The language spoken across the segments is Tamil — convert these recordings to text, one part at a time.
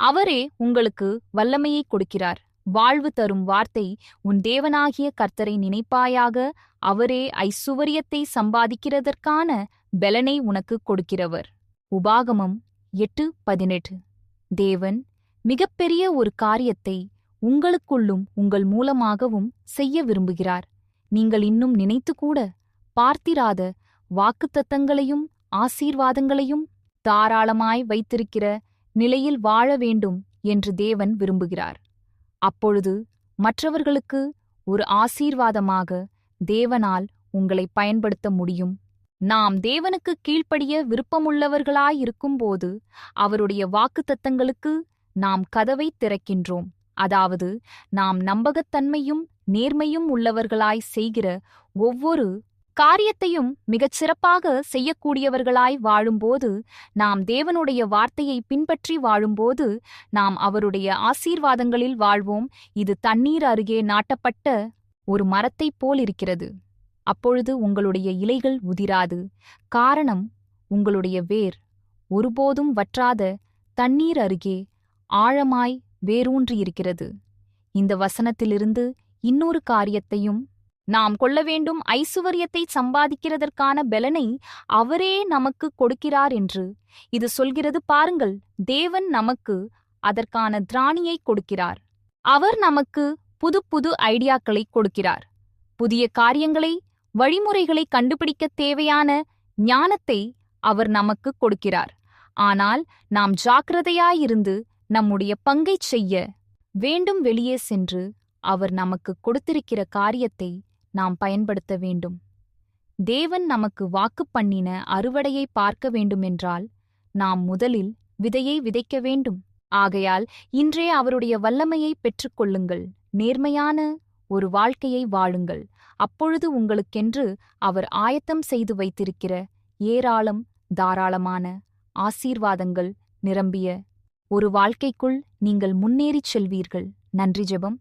அவரே உங்களுக்கு வல்லமையை கொடுக்கிறார். வாழ்வு தரும் வார்த்தை உன் தேவனாகிய கர்த்தரை நினைப்பாயாக அவரே ஐசுவரியத்தை சம்பாதிக்கிறதற்கான பெலனை உனக்கு கொடுக்கிறவர். உபாகமம் எட்டு பதினெட்டு. தேவன் மிகப்பெரிய ஒரு காரியத்தை உங்களுக்குள்ளும் உங்கள் மூலமாகவும் செய்ய விரும்புகிறார். நீங்கள் இன்னும் நினைத்துக்கூட பார்த்திராத வாக்குத்தத்தங்களையும் ஆசீர்வாதங்களையும் தாராளமாய் வைத்திருக்கிற நிலையில் வாழ வேண்டும் என்று தேவன் விரும்புகிறார். அப்பொழுது மற்றவர்களுக்கு ஒரு ஆசீர்வாதமாக தேவனால் உங்களை பயன்படுத்த முடியும். நாம் தேவனுக்கு கீழ்ப்படிய விருப்பமுள்ளவர்களாயிருக்கும்போது அவருடைய வாக்குத்தத்தங்களுக்கு நாம் கதவை திறக்கின்றோம். அதாவது நாம் நம்பகத்தன்மையும் நேர்மையும் உள்ளவர்களாய் செய்கிற ஒவ்வொரு காரியத்தையும் மிகச் சிறப்பாக செய்யக்கூடியவர்களாய் வாழும்போது நாம் தேவனுடைய வார்த்தையை பின்பற்றி வாழும்போது நாம் அவருடைய ஆசீர்வாதங்களில் வாழ்வோம். இது தண்ணீர் அருகே நாட்டப்பட்ட ஒரு மரத்தைப் போலிருக்கிறது. அப்பொழுது உங்களுடைய இலைகள் உதிராது. காரணம் உங்களுடைய வேர் ஒருபோதும் வற்றாத தண்ணீர் அருகே ஆழமாய் வேரூன்றியிருக்கிறது. இந்த வசனத்திலிருந்து இன்னொரு காரியத்தையும் நாம் கொள்ள வேண்டும் ஐசுவரியத்தை சம்பாதிக்கிறதற்கான பெலனை அவரே நமக்கு கொடுக்கிறார் என்று. இது சொல்கிறது பாருங்கள் தேவன் நமக்கு அதற்கான திராணியை கொடுக்கிறார். அவர் நமக்கு புது புது ஐடியாக்களை கொடுக்கிறார். புதிய காரியங்களை வழிமுறைகளை கண்டுபிடிக்க தேவையான ஞானத்தை அவர் நமக்கு கொடுக்கிறார். ஆனால் நாம் ஜாக்கிரதையாயிருந்து நம்முடைய பங்கைச் செய்ய வேண்டும் வெளியே சென்று அவர் நமக்கு கொடுத்திருக்கிற காரியத்தை நாம் பயன்படுத்த வேண்டும். தேவன் நமக்கு வாக்கு பண்ணின அறுவடையை பார்க்க வேண்டுமென்றால் நாம் முதலில் விதையை விதைக்க வேண்டும். ஆகையால் இன்றே அவருடைய வல்லமையை பெற்றுக்கொள்ளுங்கள் நேர்மையான ஒரு வாழ்க்கையை வாழுங்கள். அப்பொழுது உங்களுக்கென்று அவர் ஆயத்தம் செய்து வைத்திருக்கிற ஏராளம் தாராளமான ஆசீர்வாதங்கள் நிரம்பிய ஒரு வாழ்க்கைக்குள் நீங்கள் முன்னேறிச் செல்வீர்கள். நன்றி ஜெபம்.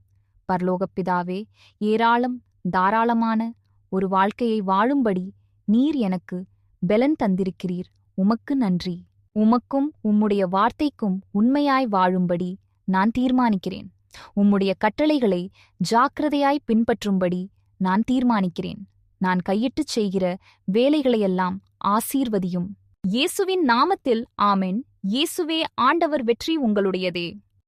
பரலோகப்பிதாவே ஏராளம் தாராளமான ஒரு வாழ்க்கையை வாழும்படி நீர் எனக்கு பெலன் தந்திருக்கிறீர். உமக்கு நன்றி. உமக்கும் உம்முடைய வார்த்தைக்கும் உண்மையாய் வாழும்படி நான் தீர்மானிக்கிறேன். உம்முடைய கட்டளைகளை ஜாக்கிரதையாய் பின்பற்றும்படி நான் தீர்மானிக்கிறேன். நான் கையிட்டுச் செய்கிற வேலைகளையெல்லாம் ஆசீர்வதியும். இயேசுவின் நாமத்தில் ஆமென். இயேசுவே ஆண்டவர் வெற்றி உங்களுடையதே.